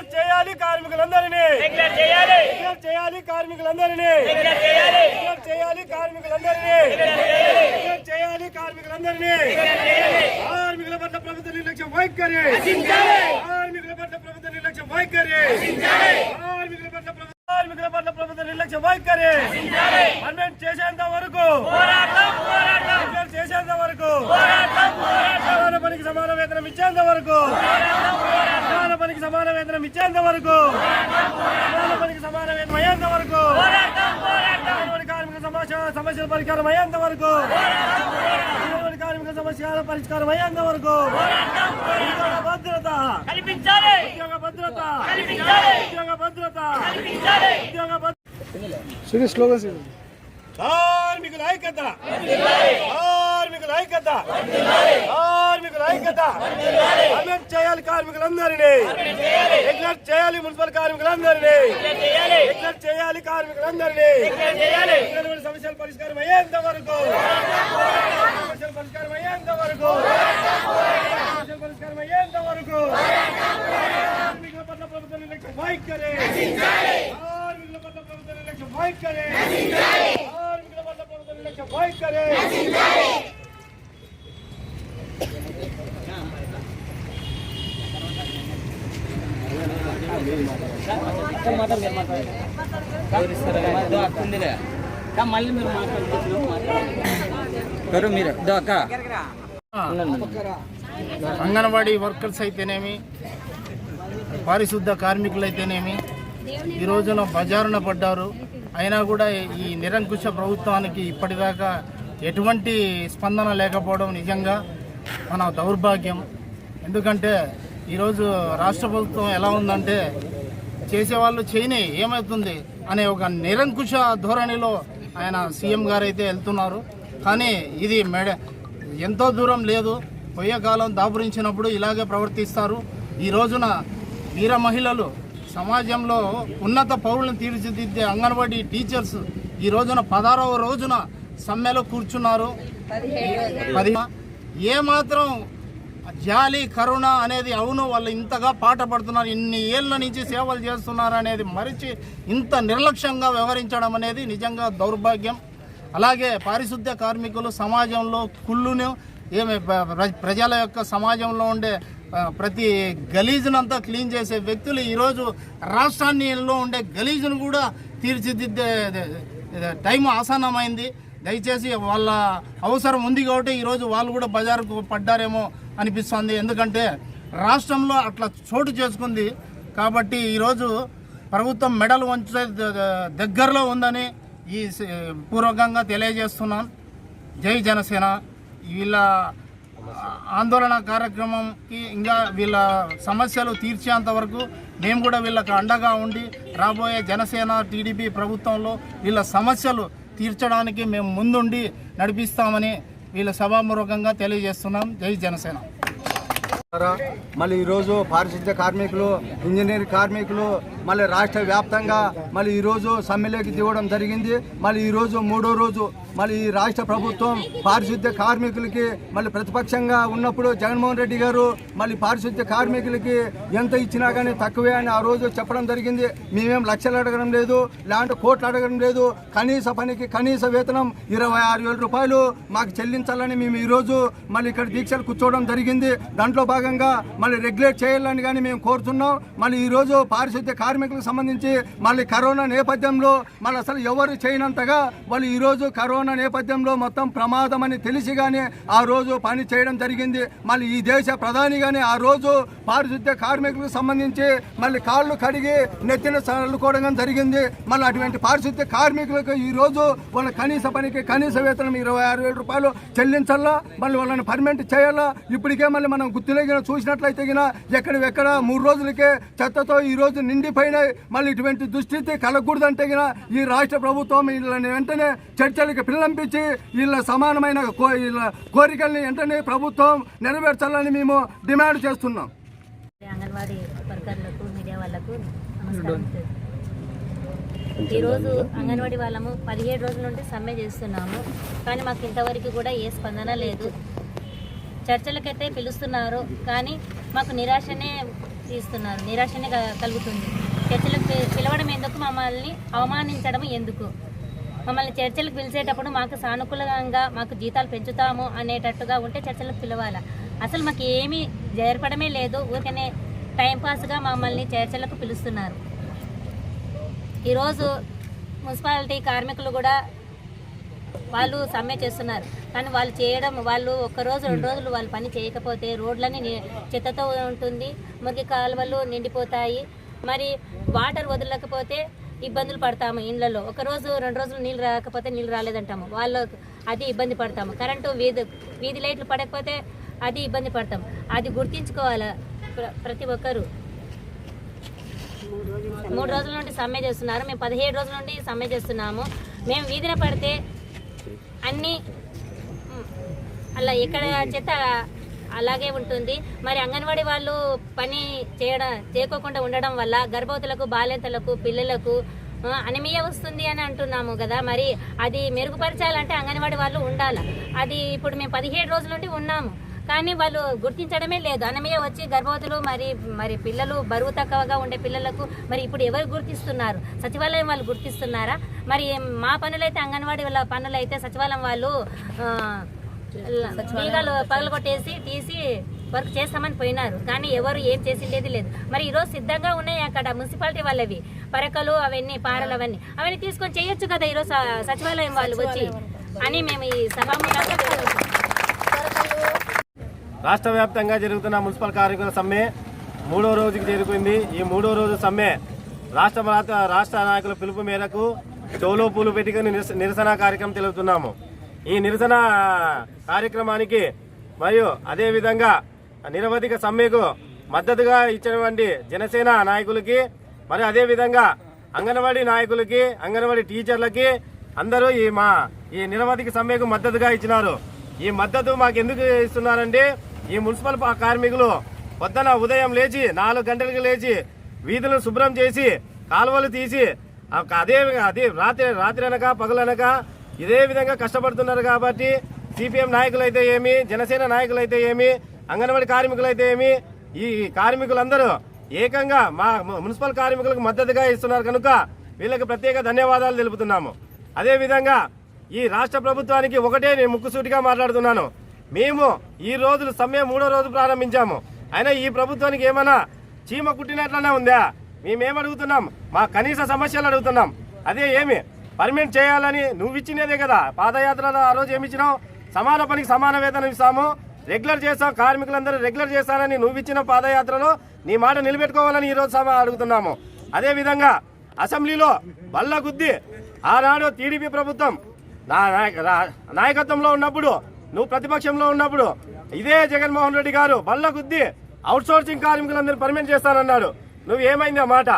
Declare చేయాలి కార్మికులందరినీ. Declare చేయాలి. కార్మికులందరినీ. డిక్లేర్ చేయాలి. కార్మికులందరినీ. డిక్లేర్ చేయాలి. కార్మికులందరినీ. కార్మికుల పట్ల ప్రభుత్వ నిర్లక్ష్యం వైఖరి. కార్మికుల పట్ల ప్రభుత్వ నిర్లక్ష్యం వైఖరి. కార్మికుల పట్ల ప్రభు- కార్మికుల పట్ల ప్రభుత్వ నిర్లక్ష్యం వైఖరి పర్మనెంట్ చేసేంత వరకు చేసేంత వరకు సమాన పనికి సమాన వేతనం ఇచ్చేంత వరకు సమాన పనికి సమాన వేతనం ఇచ్చేంత వరకు సమాన పనికి సమాన వేతనం అయ్యేంత వరకు కార్మిక సమస్య సమస్యల పరిష్కారం అయ్యేంత వరకు సమస్యల పరిష్కారం అయ్యేంత వరకు. భద్రత. కల్పించాలి. ఉద్యోగ భద్రత. కల్పించాలి. ఉద్యోగ భద్రత. కల్పించాలి. ఉద్యోగ భద్రత శ్రీ స్లోగన్స్ ఇవ్వండి. కార్మికుల ఐక్యత. కార్మికుల ఐక్యత. కార్మికుల ఐక్యత. అమెంట్ చేయాలి కార్మికులందరినీ. డిక్లేర్ చేయాలి మున్సిపల్ కార్మికులందరినీ. డిక్లేర్ చేయాలి కార్మికులందరినీ. ఇటువంటి సమస్యల పరిష్కారం అయ్యేంత వరకు. సమస్యల పరిష్కారం అయ్యేంత వరకు. సమస్యల పరిష్కారం అయ్యేంత వరకు. కార్మికుల పట్ల ప్రభుత్వం వైఖరి. కార్మికుల పట్ల ప్రభుత్వం వైఖరి. కార్మికుల పట్ల ప్రభుత్వం నిర్లక్ష్యం వైఖరి. మళ్ళీ మీరు అక్క అంగన్వాడీ వర్కర్స్ అయితేనేమి పారిశుద్ధ కార్మికులు అయితేనేమి ఈ రోజున బజారున పడ్డారు. అయినా కూడా ఈ నిరంకుశ ప్రభుత్వానికి ఇప్పటిదాకా ఎటువంటి స్పందన లేకపోవడం నిజంగా మన దౌర్భాగ్యం. ఎందుకంటే ఈరోజు రాష్ట్ర ప్రభుత్వం ఎలా ఉందంటే చేసేవాళ్ళు చేయని ఏమవుతుంది అనే ఒక నిరంకుశ ధోరణిలో ఆయన సీఎం గారు అయితే వెళ్తున్నారు. కానీ ఇది మెడ ఎంతో దూరం లేదు. పోయే కాలం దాపురించినప్పుడు ఇలాగే ప్రవర్తిస్తారు. ఈ రోజున వీర మహిళలు సమాజంలో ఉన్నత పౌరులను తీర్చిదిద్దే అంగన్వాడీ టీచర్స్ ఈ రోజున పదహారవ రోజున సమ్మెలో కూర్చున్నారు. పది ఏ మాత్రం జాలి కరుణ అనేది అవును వాళ్ళు ఇంతగా పాట పడుతున్నారు ఇన్ని ఏళ్ళ నుంచి సేవలు చేస్తున్నారు అనేది మరిచి ఇంత నిర్లక్ష్యంగా వ్యవహరించడం అనేది నిజంగా దౌర్భాగ్యం. అలాగే పారిశుద్ధ్య కార్మికులు సమాజంలో కుళ్ళును ఏమి ప్రజల యొక్క సమాజంలో ఉండే ప్రతి గలీజునంతా క్లీన్ చేసే వ్యక్తులు ఈరోజు రాష్ట్రాన్నిలో ఉండే గలీజును కూడా తీర్చిదిద్దే టైం ఆసన్నమైంది. దయచేసి వాళ్ళ అవసరం ఉంది కాబట్టి ఈరోజు వాళ్ళు కూడా బజారుకు పడ్డారేమో అనిపిస్తుంది. ఎందుకంటే రాష్ట్రంలో అట్లా చోటు చేసుకుంది. కాబట్టి ఈరోజు ప్రభుత్వం మెడల్ వంచే ద- దగ్గరలో ఉందని ఈ పూర్వకంగా తెలియజేస్తున్నాం. జై జనసేన. వీళ్ళ ఆందోళన కార్యక్రమంకి ఇంకా వీళ్ళ సమస్యలు తీర్చేంత వరకు మేము కూడా వీళ్ళకు అండగా ఉండి రాబోయే జనసేన టీడీపీ ప్రభుత్వంలో వీళ్ళ సమస్యలు తీర్చడానికి మేము ముందుండి నడిపిస్తామని వీళ్ళ సభాముఖంగా తెలియజేస్తున్నాం. జై జనసేన. మళ్ళీ ఈరోజు పారిశుద్ధ్య కార్మికులు ఇంజనీర్ కార్మికులు మళ్ళీ రాష్ట్ర వ్యాప్తంగా మళ్ళీ ఈరోజు సమ్మెలోకి దిగడం జరిగింది. మళ్ళీ ఈరోజు మూడో రోజు మళ్ళీ ఈ రాష్ట్ర ప్రభుత్వం పారిశుద్ధ్య కార్మికులకి మళ్ళీ ప్రతిపక్షంగా ఉన్నప్పుడు జగన్మోహన్ రెడ్డి గారు మళ్ళీ పారిశుద్ధ్య కార్మికులకి ఎంత ఇచ్చినా కానీ తక్కువే అని ఆ రోజు చెప్పడం జరిగింది. మేమేం లక్షలు అడగడం లేదు లేదంటే కోట్లు అడగడం లేదు. కనీస పనికి కనీస వేతనం ఇరవై ఆరు వేల రూపాయలు మాకు చెల్లించాలని మేము ఈరోజు మళ్ళీ ఇక్కడ దీక్షలు కూర్చోవడం జరిగింది. దాంట్లో భాగంగా మళ్ళీ రెగ్యులేట్ చేయాలని కానీ మేము కోరుతున్నాం. మళ్ళీ ఈరోజు పారిశుద్ధ్య కార్మికులకు సంబంధించి మళ్ళీ కరోనా నేపథ్యంలో మళ్ళీ అసలు ఎవరు చేయనంతగా వాళ్ళు ఈరోజు కరోనా నేపథ్యంలో మొత్తం ప్రమాదం అని తెలిసి కానీ ఆ రోజు పని చేయడం జరిగింది. మళ్ళీ ఈ దేశ ప్రధాని కానీ ఆ రోజు పారిశుద్ధ్య కార్మికులకు సంబంధించి మళ్ళీ కాళ్ళు కడిగి నెత్తిన చల్లుకోవడం జరిగింది. మళ్ళీ అటువంటి పారిశుద్ధ్య కార్మికులకు ఈ రోజు వాళ్ళ కనీస పనికి కనీస వేతనం ఇరవై ఆరు వేల రూపాయలు చెల్లించాలా మళ్ళీ వాళ్ళని పర్మనెంట్ చేయాలా? ఇప్పటికే మళ్ళీ మనం గుర్తులేగిన చూసినట్లయితే గిన ఎక్కడ ఎక్కడ మూడు రోజులకే చెత్తతో ఈ రోజు నిండిపోయి అయిపోయినాయి మళ్ళీ ఇటువంటి దుస్థితి కలగకూడదంటే ఈ రాష్ట్ర ప్రభుత్వం వీళ్ళని వెంటనే చర్చలకు పిల్లంపించి వీళ్ళ సమానమైన కో వీళ్ళ కోరికల్ని వెంటనే ప్రభుత్వం నెరవేర్చాలని మేము డిమాండ్ చేస్తున్నాం. అంగన్వాడీ వర్కర్లకు మీడియా వాళ్ళకు నమస్కారం. ఈరోజు అంగన్వాడీ వాళ్ళము పదిహేడు రోజుల నుండి సమ్మె చేస్తున్నాము. కానీ మాకు ఇంతవరకు కూడా ఏ స్పందన లేదు. చర్చలకైతే పిలుస్తున్నారు కానీ మాకు నిరాశనే తీస్తున్నారు. నిరాశనే క- కలుగుతుంది. చర్చలకు పిలవడం ఎందుకు? మమ్మల్ని అవమానించడం ఎందుకు? మమ్మల్ని చర్చలకు పిలిచేటప్పుడు మాకు సానుకూలంగా మాకు జీతాలు పెంచుతాము అనేటట్టుగా ఉంటే చర్చలకు పిలవాలి? అసలు మాకు ఏమీ జరపడమే లేదు. ఊరికనే టైంపాస్గా మమ్మల్ని చర్చలకు పిలుస్తున్నారు. ఈరోజు మున్సిపాలిటీ కార్మికులు కూడా వాళ్ళు సమ్మె చేస్తున్నారు. కానీ వాళ్ళు చేయడం వాళ్ళు ఒక్క రోజు రెండు రోజులు వాళ్ళు పని చేయకపోతే రోడ్లన్నీ చెత్తతో ఉంటుంది. మురికి కాలువలు నిండిపోతాయి. మరి వాటర్ వదలకపోతే ఇబ్బందులు పడతాము ఇండ్లలో. ఒక రోజు రెండు రోజులు నీళ్ళు రాకపోతే నీళ్ళు రాలేదంటాము. వాళ్ళు అది ఇబ్బంది పడతాము. కరెంటు వీధి వీధి లైట్లు పడకపోతే అది ఇబ్బంది పడతాము. అది గుర్తించుకోవాలి ప్ర- ప్రతి ఒక్కరు? మూడు రోజుల నుండి సమ్మె చేస్తున్నారు. మేము పదిహేడు రోజుల నుండి సమ్మె చేస్తున్నాము. మేము వీధిన పడితే అన్నీ అలా ఎక్కడ చెత్త అలాగే ఉంటుంది. మరి అంగన్వాడీ వాళ్ళు పని చేయడం చేయకోకుండా ఉండడం వల్ల గర్భవతులకు బాలింతలకు పిల్లలకు ఆ, అనిమియా వస్తుంది అని అంటున్నాము కదా. మరి అది మెరుగుపరచాలంటే అంగన్వాడీ వాళ్ళు ఉండాలి. అది ఇప్పుడు మేము పదిహేడు రోజుల నుండి ఉన్నాము. కానీ వాళ్ళు గుర్తించడమే లేదు. అనమయ్య వచ్చి గర్భవతులు మరి మరి పిల్లలు బరువు తక్కువగా ఉండే పిల్లలకు మరి ఇప్పుడు ఎవరు గుర్తిస్తున్నారు? సచివాలయం వాళ్ళు గుర్తిస్తున్నారా? మరి మా పనులైతే అంగన్వాడీ వాళ్ళ పనులైతే సచివాలయం వాళ్ళు పగలు పగలగొట్టేసి తీసి వర్క్ చేస్తామని పోయినారు. కానీ ఎవరు ఏం చేసిండేది లేదు. మరి ఈరోజు సిద్ధంగా ఉన్నాయి అక్కడ మున్సిపాలిటీ వాళ్ళవి. పరకలు అవన్నీ పారలు అవన్నీ. అవన్నీ తీసుకొని చేయొచ్చు కదా ఈరోజు సచివాలయం వాళ్ళు వచ్చి? అని మేము ఈ సభాముఖంగా రాష్ట్ర వ్యాప్తంగా జరుగుతున్న మున్సిపల్ కార్మికుల సమ్మె మూడో రోజుకి చేరుకుంది. ఈ మూడో రోజు సమ్మె రాష్ట్ర రాష్ట్ర నాయకుల పిలుపు మేరకు చెవులో పూలు పెట్టుకుని నిరస- నిరసన కార్యక్రమం తెలుపుతున్నాము. ఈ నిరసన కార్యక్రమానికి మరియు అదేవిధంగా నిరవధిక సమ్మెకు మద్దతుగా ఇచ్చినటువంటి జనసేన నాయకులకి మరియు అదేవిధంగా అంగన్వాడీ నాయకులకి అంగన్వాడీ టీచర్లకి అందరూ ఈ మా ఈ నిరవధిక సమ్మెకు మద్దతుగా ఇచ్చినారు. ఈ మద్దతు మాకు ఎందుకు ఇస్తున్నారంటే ఈ మున్సిపల్ కార్మికులు పొద్దున ఉదయం లేచి నాలుగు గంటలకు లేచి వీధులను శుభ్రం చేసి కాలువలు తీసి అదే అదే రాత్రి రాత్రి అనక పగలనక ఇదే విధంగా కష్టపడుతున్నారు కాబట్టి సిపిఎం నాయకులైతే ఏమి జనసేన నాయకులైతే ఏమి అంగన్వాడీ కార్మికులైతే ఏమి ఈ కార్మికులందరూ ఏకంగా మా మున్సిపల్ కార్మికులకు మద్దతుగా ఇస్తున్నారు కనుక వీళ్ళకి ప్రత్యేక ధన్యవాదాలు తెలుపుతున్నాము. అదేవిధంగా ఈ రాష్ట్ర ప్రభుత్వానికి ఒకటే నేను ముక్కుసూటిగా మాట్లాడుతున్నాను. మేము ఈ రోజులు సమ్మె మూడో రోజు ప్రారంభించాము. అయినా ఈ ప్రభుత్వానికి ఏమైనా చీమ కుట్టినట్లనే ఉందా? మేమేం అడుగుతున్నాం? మా కనీస సమస్యలు అడుగుతున్నాం. అదే ఏమి? పర్మినెంట్ చేయాలని నువ్వు ఇచ్చినదే కదా. పాదయాత్రలో ఆ రోజు ఏమి ఇచ్చినావు? సమాన పనికి సమాన వేతనం ఇస్తాము. రెగ్యులర్ చేస్తాం కార్మికులందరూ రెగ్యులర్ చేస్తానని నువ్వు ఇచ్చిన పాదయాత్రలో నీ మాట నిలబెట్టుకోవాలని ఈ సభ అడుగుతున్నాము. అదేవిధంగా అసెంబ్లీలో బల్ల గుద్ది ఆనాడు టీడీపీ ప్రభుత్వం నా నాయక- రా- నాయకత్వంలో ఉన్నప్పుడు నువ్వు ప్రతిపక్షంలో ఉన్నప్పుడు ఇదే జగన్మోహన్ రెడ్డి గారు బల్ల గుద్ది అవుట్సోర్సింగ్ కార్మికులందరూ పర్మనెంట్ చేస్తానన్నాడు. నువ్వు ఏమైంది ఆ మాట?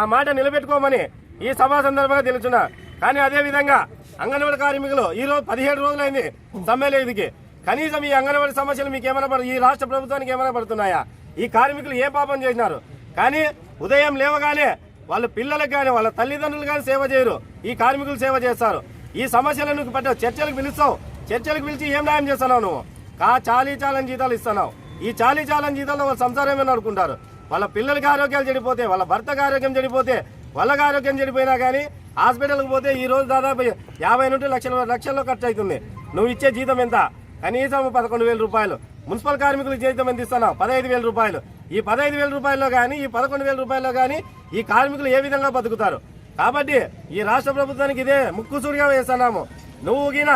ఆ మాట నిలబెట్టుకోమని ఈ సభా సందర్భంగా తెలుస్తున్నా కానీ అదే విధంగా అంగన్వాడీ కార్మికులు ఈ రోజు పదిహేడు రోజులైంది సమ్మెలేదికి కనీసం ఈ అంగన్వాడీ సమస్యలు మీకు ఏమైనా పడు ఈ రాష్ట్ర ప్రభుత్వానికి ఏమైనా పడుతున్నాయా? ఈ కార్మికులు ఏ పాపం చేసినారు? కానీ ఉదయం లేవగానే వాళ్ళ పిల్లలకు కానీ వాళ్ళ తల్లిదండ్రులు కానీ సేవ చేయరు. ఈ కార్మికులు సేవ చేస్తారు. ఈ సమస్యలను నువ్వు పట్ట చర్చలకు పిలుస్తావు. చర్చలకు పిలిచి ఏం న్యాయం చేస్తున్నావు నువ్వు? కా చాలీ చాలని జీతాలు ఇస్తున్నావు. ఈ చాలీ చాలని జీతాలు వాళ్ళ సంసారమే నడుకుంటారు వాళ్ళ పిల్లలకి ఆరోగ్యాలు చెడిపోతే వాళ్ళ భర్తకు ఆరోగ్యం చెడిపోతే వాళ్ళకి ఆరోగ్యం చెడిపోయినా కానీ హాస్పిటల్కి పోతే ఈ రోజు దాదాపు యాభై నుండి లక్షల లక్షల్లో ఖర్చు అవుతుంది నువ్వు ఇచ్చే జీతం ఎంత? కనీసం పదకొండు వేల రూపాయలు. మున్సిపల్ కార్మికులకు జీతం ఎంత ఇస్తున్నావు? పదహైదు వేల రూపాయలు. ఈ పదహైదు వేల రూపాయల్లో కానీ ఈ పదకొండు వేల రూపాయల్లో కానీ ఈ కార్మికులు ఏ విధంగా బతుకుతారు? కాబట్టి ఈ రాష్ట్ర ప్రభుత్వానికి ఇదే ముక్కుసూడిగా వేస్తున్నాము. నువ్వు గిన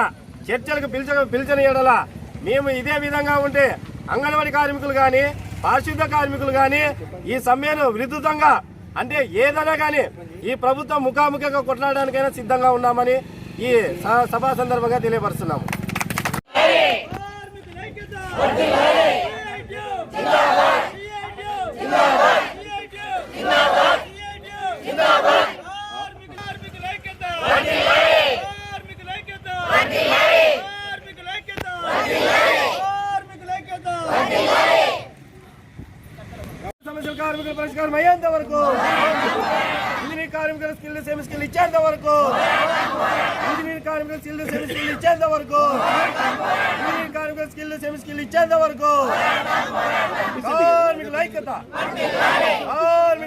చర్చలకు పిలిచ పిలిచని ఎడలా మేము ఇదే విధంగా ఉంటే అంగన్వాడీ కార్మికులు కానీ పారిశుద్ధ కార్మికులు కానీ ఈ సమ్మెను విరుద్ధంగా అంటే ఏదైనా కానీ ఈ ప్రభుత్వం ముఖాముఖిగా కొట్లాడడానికైనా సిద్ధంగా ఉన్నామని ఈ స- సభా సందర్భంగా తెలియపరుస్తున్నాము. జిందాబాద్ కార్మికుల పరిష్కారం అయ్యేంత వరకు. ఇంజనీర్ కార్మికుల స్కిల్ సేమ్ స్కిల్ ఇచ్చేంత వరకు. ఇంజనీర్ కార్మికుల స్కిల్ సేమ్ స్కిల్ ఇచ్చేంత వరకు. ఇంజనీర్ కార్మికుల స్కిల్ సేమ్ స్కిల్ ఇచ్చేంత వరకు. కార్మికుల ఐక్యత.